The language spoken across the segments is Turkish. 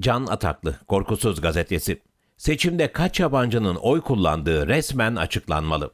Can Ataklı, Korkusuz Gazetesi. Seçimde kaç yabancının oy kullandığı resmen açıklanmalı.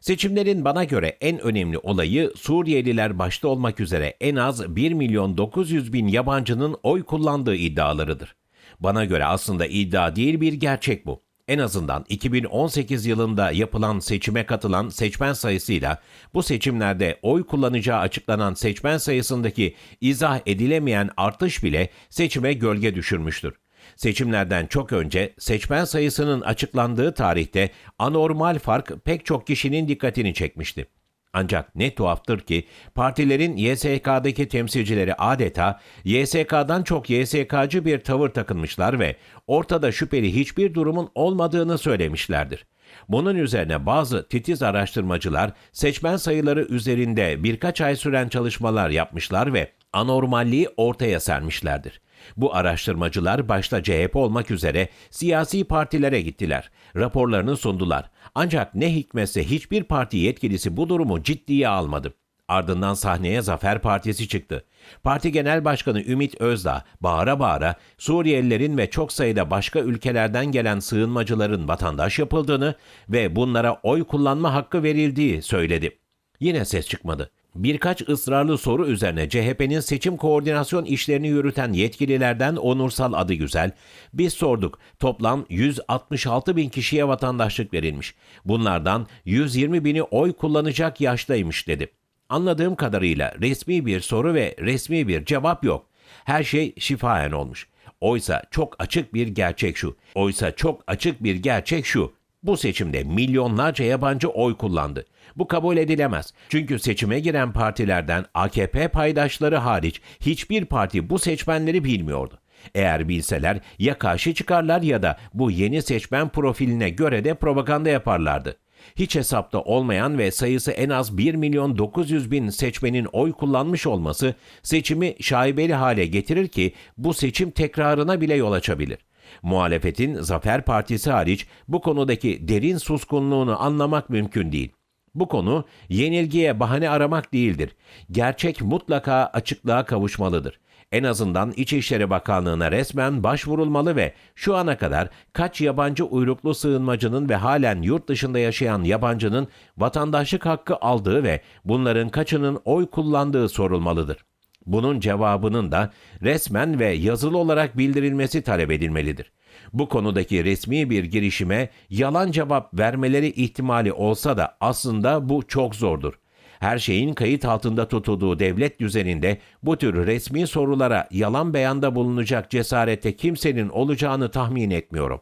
Seçimlerin bana göre en önemli olayı Suriyeliler başta olmak üzere en az 1 milyon 900 bin yabancının oy kullandığı iddialarıdır. Bana göre aslında iddia değil bir gerçek bu. En azından 2018 yılında yapılan seçime katılan seçmen sayısıyla bu seçimlerde oy kullanacağı açıklanan seçmen sayısındaki izah edilemeyen artış bile seçime gölge düşürmüştür. Seçimlerden çok önce seçmen sayısının açıklandığı tarihte anormal fark pek çok kişinin dikkatini çekmişti. Ancak ne tuhaftır ki partilerin YSK'daki temsilcileri adeta YSK'dan çok YSK'cı bir tavır takınmışlar ve ortada şüpheli hiçbir durumun olmadığını söylemişlerdir. Bunun üzerine bazı titiz araştırmacılar seçmen sayıları üzerinde birkaç ay süren çalışmalar yapmışlar ve anormalliği ortaya sermişlerdir. Bu araştırmacılar başta CHP olmak üzere siyasi partilere gittiler. Raporlarını sundular. Ancak ne hikmetse hiçbir parti yetkilisi bu durumu ciddiye almadı. Ardından sahneye Zafer Partisi çıktı. Parti Genel Başkanı Ümit Özdağ bağıra bağıra Suriyelilerin ve çok sayıda başka ülkelerden gelen sığınmacıların vatandaş yapıldığını ve bunlara oy kullanma hakkı verildiği söyledi. Yine ses çıkmadı. Birkaç ısrarlı soru üzerine CHP'nin seçim koordinasyon işlerini yürüten yetkililerden Onursal adı güzel. Biz sorduk. Toplam 166 bin kişiye vatandaşlık verilmiş. Bunlardan 120 bini oy kullanacak yaştaymış dedi. Anladığım kadarıyla resmi bir soru ve resmi bir cevap yok. Her şey şifahen olmuş. Oysa çok açık bir gerçek şu. Oysa çok açık bir gerçek şu. Bu seçimde milyonlarca yabancı oy kullandı. Bu kabul edilemez. Çünkü seçime giren partilerden AKP paydaşları hariç hiçbir parti bu seçmenleri bilmiyordu. Eğer bilseler ya karşı çıkarlar ya da bu yeni seçmen profiline göre de propaganda yaparlardı. Hiç hesapta olmayan ve sayısı en az 1 milyon 900 bin seçmenin oy kullanmış olması seçimi şaibeli hale getirir ki bu seçim tekrarına bile yol açabilir. Muhalefetin Zafer Partisi hariç bu konudaki derin suskunluğunu anlamak mümkün değil. Bu konu yenilgiye bahane aramak değildir. Gerçek mutlaka açıklığa kavuşmalıdır. En azından İçişleri Bakanlığı'na resmen başvurulmalı ve şu ana kadar kaç yabancı uyruklu sığınmacının ve halen yurt dışında yaşayan yabancının vatandaşlık hakkı aldığı ve bunların kaçının oy kullandığı sorulmalıdır. Bunun cevabının da resmen ve yazılı olarak bildirilmesi talep edilmelidir. Bu konudaki resmi bir girişime yalan cevap vermeleri ihtimali olsa da aslında bu çok zordur. Her şeyin kayıt altında tutulduğu devlet düzeninde bu tür resmi sorulara yalan beyanda bulunacak cesarette kimsenin olacağını tahmin etmiyorum.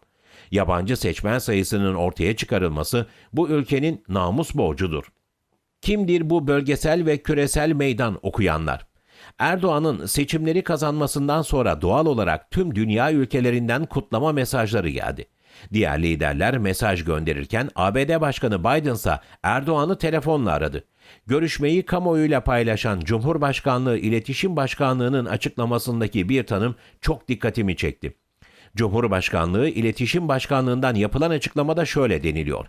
Yabancı seçmen sayısının ortaya çıkarılması bu ülkenin namus borcudur. Kimdir bu bölgesel ve küresel meydan okuyanlar? Erdoğan'ın seçimleri kazanmasından sonra doğal olarak tüm dünya ülkelerinden kutlama mesajları geldi. Diğer liderler mesaj gönderirken ABD Başkanı Biden ise Erdoğan'ı telefonla aradı. Görüşmeyi kamuoyuyla paylaşan Cumhurbaşkanlığı İletişim Başkanlığı'nın açıklamasındaki bir tanım çok dikkatimi çekti. Cumhurbaşkanlığı İletişim Başkanlığı'ndan yapılan açıklamada şöyle deniliyor.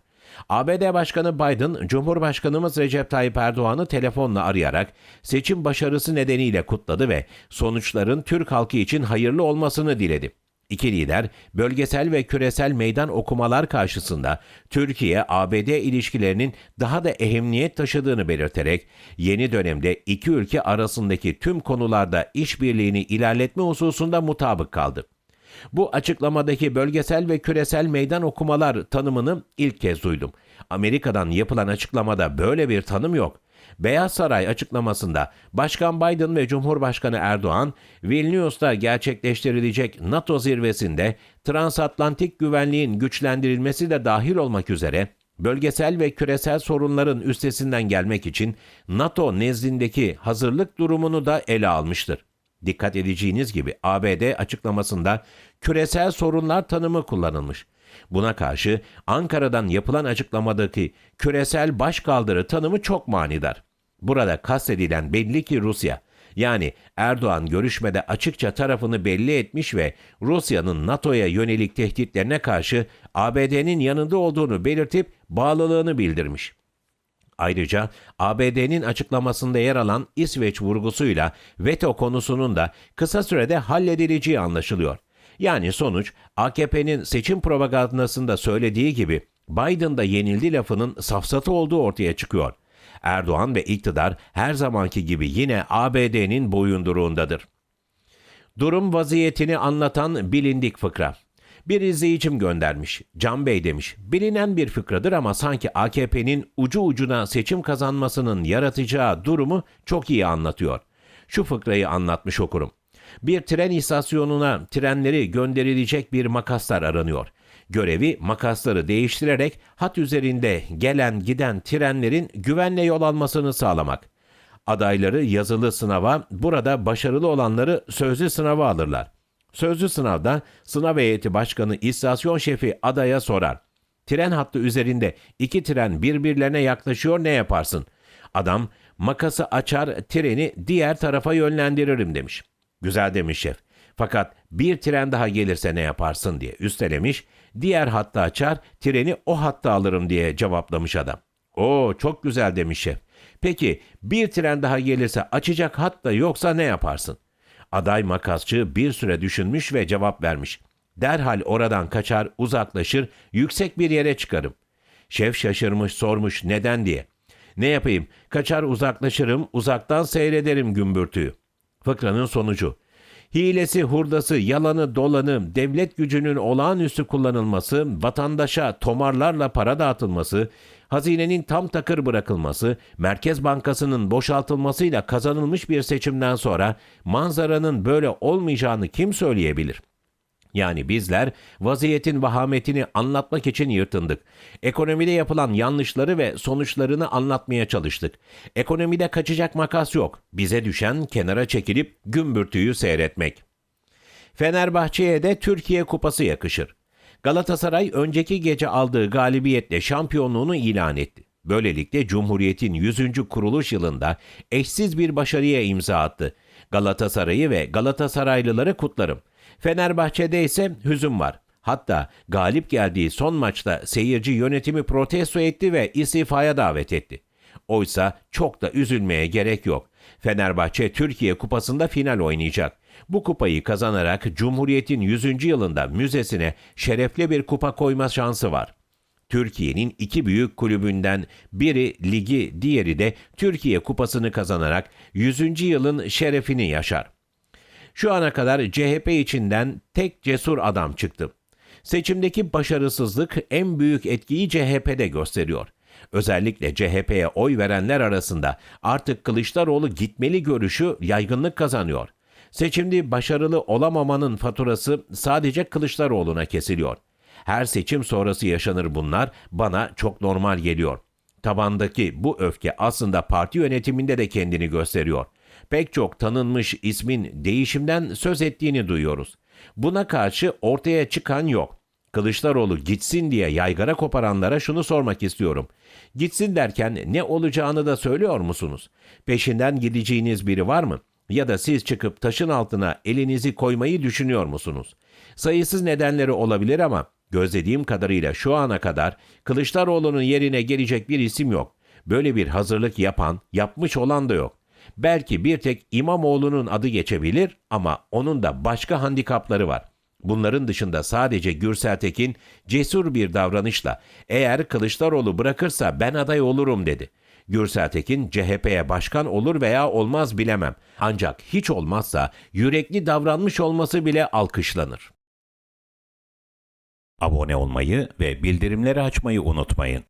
ABD Başkanı Biden, Cumhurbaşkanımız Recep Tayyip Erdoğan'ı telefonla arayarak seçim başarısı nedeniyle kutladı ve sonuçların Türk halkı için hayırlı olmasını diledi. İki lider bölgesel ve küresel meydan okumalar karşısında Türkiye-ABD ilişkilerinin daha da ehemmiyet taşıdığını belirterek yeni dönemde iki ülke arasındaki tüm konularda işbirliğini ilerletme hususunda mutabık kaldı. Bu açıklamadaki bölgesel ve küresel meydan okumalar tanımını ilk kez duydum. Amerika'dan yapılan açıklamada böyle bir tanım yok. Beyaz Saray açıklamasında Başkan Biden ve Cumhurbaşkanı Erdoğan, Vilnius'ta gerçekleştirilecek NATO zirvesinde transatlantik güvenliğin güçlendirilmesi de dahil olmak üzere bölgesel ve küresel sorunların üstesinden gelmek için NATO nezdindeki hazırlık durumunu da ele almıştır. Dikkat edeceğiniz gibi ABD açıklamasında küresel sorunlar tanımı kullanılmış. Buna karşı Ankara'dan yapılan açıklamadaki küresel başkaldırı tanımı çok manidar. Burada kastedilen belli ki Rusya. Yani Erdoğan görüşmede açıkça tarafını belli etmiş ve Rusya'nın NATO'ya yönelik tehditlerine karşı ABD'nin yanında olduğunu belirtip bağlılığını bildirmiş. Ayrıca ABD'nin açıklamasında yer alan İsveç vurgusuyla veto konusunun da kısa sürede halledileceği anlaşılıyor. Yani sonuç AKP'nin seçim propagandasında söylediği gibi Biden'da yenildi lafının safsatı olduğu ortaya çıkıyor. Erdoğan ve iktidar her zamanki gibi yine ABD'nin boyunduruğundadır. Durum vaziyetini anlatan bilindik fıkra. Bir izleyicim göndermiş. Can Bey demiş. Bilinen bir fıkradır ama sanki AKP'nin ucu ucuna seçim kazanmasının yaratacağı durumu çok iyi anlatıyor. Şu fıkrayı anlatmış okurum. Bir tren istasyonuna trenleri gönderilecek bir makaslar aranıyor. Görevi makasları değiştirerek hat üzerinde gelen giden trenlerin güvenle yol almasını sağlamak. Adayları yazılı sınava, burada başarılı olanları sözlü sınava alırlar. Sözlü sınavda sınav heyeti başkanı istasyon şefi adaya sorar. Tren hattı üzerinde iki tren birbirlerine yaklaşıyor ne yaparsın? Adam makası açar treni diğer tarafa yönlendiririm demiş. Güzel demiş şef. Fakat bir tren daha gelirse ne yaparsın diye üstelemiş. Diğer hattı açar treni o hatta alırım diye cevaplamış adam. Oo çok güzel demiş şef. Peki bir tren daha gelirse açacak hat da yoksa ne yaparsın? Aday makasçı bir süre düşünmüş ve cevap vermiş. Derhal oradan kaçar, uzaklaşır, yüksek bir yere çıkarım. Şef şaşırmış, sormuş neden diye. Ne yapayım? Kaçar uzaklaşırım, uzaktan seyrederim gümbürtüyü. Fıkranın sonucu. Hilesi, hurdası, yalanı, dolanı, devlet gücünün olağanüstü kullanılması, vatandaşa tomarlarla para dağıtılması, hazinenin tam takır bırakılması, Merkez Bankası'nın boşaltılmasıyla kazanılmış bir seçimden sonra manzaranın böyle olmayacağını kim söyleyebilir? Yani bizler vaziyetin vahametini anlatmak için yırtındık. Ekonomide yapılan yanlışları ve sonuçlarını anlatmaya çalıştık. Ekonomide kaçacak makas yok. Bize düşen kenara çekilip gümbürtüyü seyretmek. Fenerbahçe'ye de Türkiye Kupası yakışır. Galatasaray önceki gece aldığı galibiyetle şampiyonluğunu ilan etti. Böylelikle Cumhuriyet'in 100. kuruluş yılında eşsiz bir başarıya imza attı. Galatasaray'ı ve Galatasaraylıları kutlarım. Fenerbahçe'de ise hüzün var. Hatta galip geldiği son maçta seyirci yönetimi protesto etti ve istifaya davet etti. Oysa çok da üzülmeye gerek yok. Fenerbahçe Türkiye Kupası'nda final oynayacak. Bu kupayı kazanarak Cumhuriyet'in 100. yılında müzesine şerefli bir kupa koyma şansı var. Türkiye'nin iki büyük kulübünden biri ligi, diğeri de Türkiye Kupası'nı kazanarak 100. yılın şerefini yaşar. Şu ana kadar CHP içinden tek cesur adam çıktı. Seçimdeki başarısızlık en büyük etkiyi CHP'de gösteriyor. Özellikle CHP'ye oy verenler arasında artık Kılıçdaroğlu gitmeli görüşü yaygınlık kazanıyor. Seçimde başarılı olamamanın faturası sadece Kılıçdaroğlu'na kesiliyor. Her seçim sonrası yaşanır bunlar bana çok normal geliyor. Tabandaki bu öfke aslında parti yönetiminde de kendini gösteriyor. Pek çok tanınmış ismin değişimden söz ettiğini duyuyoruz. Buna karşı ortaya çıkan yok. Kılıçdaroğlu gitsin diye yaygara koparanlara şunu sormak istiyorum. Gitsin derken ne olacağını da söylüyor musunuz? Peşinden gideceğiniz biri var mı? Ya da siz çıkıp taşın altına elinizi koymayı düşünüyor musunuz? Sayısız nedenleri olabilir ama gözlediğim kadarıyla şu ana kadar Kılıçdaroğlu'nun yerine gelecek bir isim yok. Böyle bir hazırlık yapan, yapmış olan da yok. Belki bir tek İmamoğlu'nun adı geçebilir ama onun da başka handikapları var. Bunların dışında sadece Gürsel Tekin cesur bir davranışla eğer Kılıçdaroğlu bırakırsa ben aday olurum dedi. Gürsel Tekin CHP'ye başkan olur veya olmaz bilemem. Ancak hiç olmazsa yürekli davranmış olması bile alkışlanır. Abone olmayı ve bildirimleri açmayı unutmayın.